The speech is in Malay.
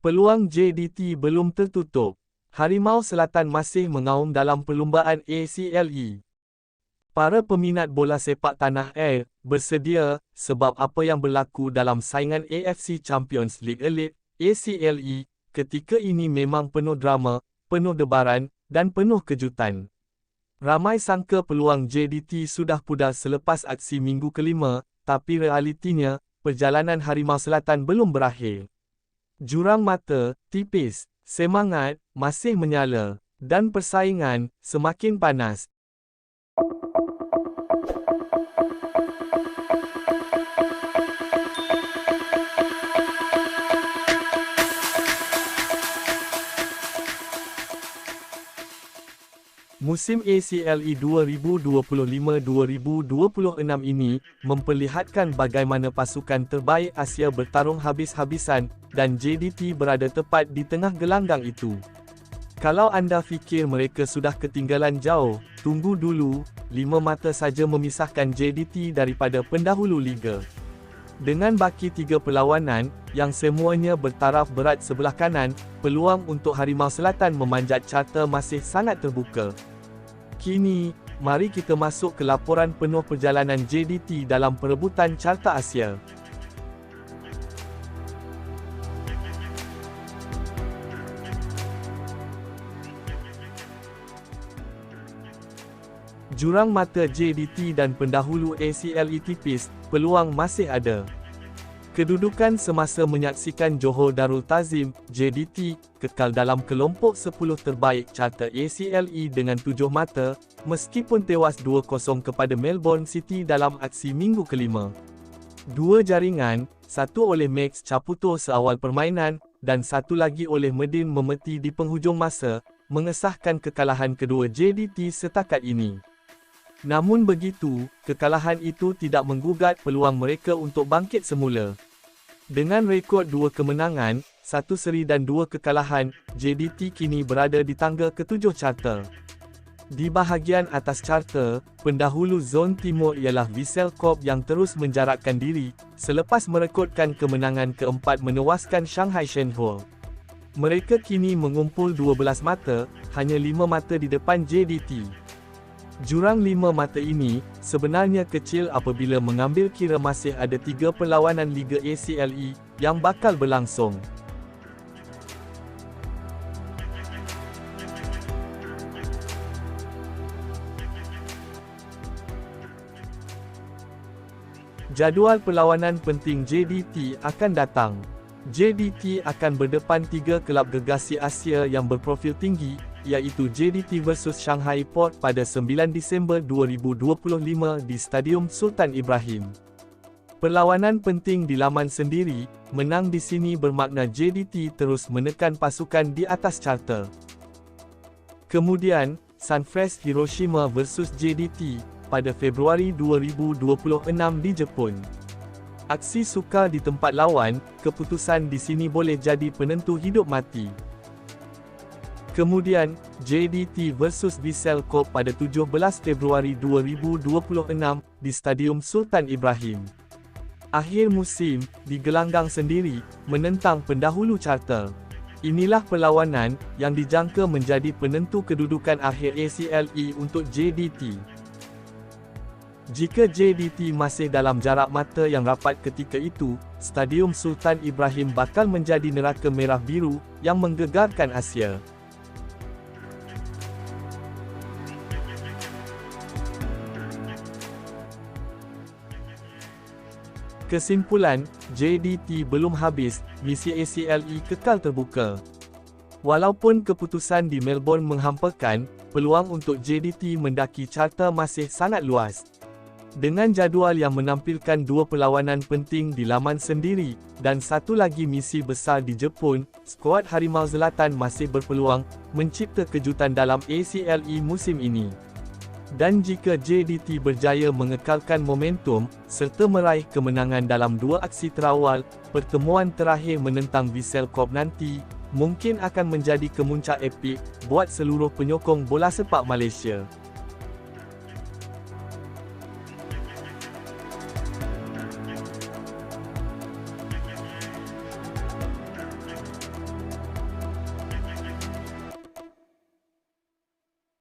Peluang JDT belum tertutup. Harimau Selatan masih mengaum dalam perlumbaan ACLE. Para peminat bola sepak tanah air bersedia sebab apa yang berlaku dalam saingan AFC Champions League Elite ACLE ketika ini memang penuh drama, penuh debaran dan penuh kejutan. Ramai sangka peluang JDT sudah pudar selepas aksi minggu kelima, tapi realitinya, perjalanan Harimau Selatan belum berakhir. Jurang mata, tipis, semangat, masih menyala, dan persaingan, semakin panas. Musim ACLE 2025-2026 ini memperlihatkan bagaimana pasukan terbaik Asia bertarung habis-habisan dan JDT berada tepat di tengah gelanggang itu. Kalau anda fikir mereka sudah ketinggalan jauh, tunggu dulu, lima mata saja memisahkan JDT daripada pendahulu liga. Dengan baki tiga perlawanan, yang semuanya bertaraf berat sebelah kanan, peluang untuk Harimau Selatan memanjat carta masih sangat terbuka. Kini, mari kita masuk ke laporan penuh perjalanan JDT dalam perebutan Carta Asia. Jurang mata JDT dan pendahulu ACLE tipis, peluang masih ada. Kedudukan semasa menyaksikan Johor Darul Tazim, JDT, kekal dalam kelompok 10 terbaik carta ACLE dengan tujuh mata, meskipun tewas 2-0 kepada Melbourne City dalam aksi minggu kelima. Dua jaringan, satu oleh Max Caputo seawal permainan, dan satu lagi oleh Medin Memeti di penghujung masa, mengesahkan kekalahan kedua JDT setakat ini. Namun begitu, kekalahan itu tidak menggugat peluang mereka untuk bangkit semula. Dengan rekod dua kemenangan, satu seri dan dua kekalahan, JDT kini berada di tangga ketujuh carta. Di bahagian atas carta, pendahulu zon timur ialah Vissel Corp yang terus menjarakkan diri, selepas merekodkan kemenangan keempat menewaskan Shanghai Shenhua. Mereka kini mengumpul 12 mata, hanya 5 mata di depan JDT. Jurang lima mata ini, sebenarnya kecil apabila mengambil kira masih ada tiga perlawanan Liga ACLE, yang bakal berlangsung. Jadual perlawanan penting JDT akan datang. JDT akan berdepan tiga kelab gegasi Asia yang berprofil tinggi, iaitu JDT vs Shanghai Port pada 9 Disember 2025 di Stadium Sultan Ibrahim. Perlawanan penting di laman sendiri, menang di sini bermakna JDT terus menekan pasukan di atas carta. Kemudian, Sunfresh Hiroshima vs JDT pada Februari 2026 di Jepun. Aksi suka di tempat lawan, keputusan di sini boleh jadi penentu hidup mati. Kemudian, JDT vs Vissel Kobe pada 17 Februari 2026 di Stadium Sultan Ibrahim. Akhir musim, di gelanggang sendiri, menentang pendahulu charter. Inilah perlawanan yang dijangka menjadi penentu kedudukan akhir ACLE untuk JDT. Jika JDT masih dalam jarak mata yang rapat ketika itu, Stadium Sultan Ibrahim bakal menjadi neraka merah biru yang menggegarkan Asia. Kesimpulan, JDT belum habis, misi ACLE kekal terbuka. Walaupun keputusan di Melbourne menghampakan, peluang untuk JDT mendaki carta masih sangat luas. Dengan jadual yang menampilkan dua perlawanan penting di laman sendiri, dan satu lagi misi besar di Jepun, skuad Harimau Selatan masih berpeluang mencipta kejutan dalam ACLE musim ini. Dan jika JDT berjaya mengekalkan momentum, serta meraih kemenangan dalam dua aksi terawal, pertemuan terakhir menentang Vissel Kobe nanti, mungkin akan menjadi kemuncak epik, buat seluruh penyokong bola sepak Malaysia.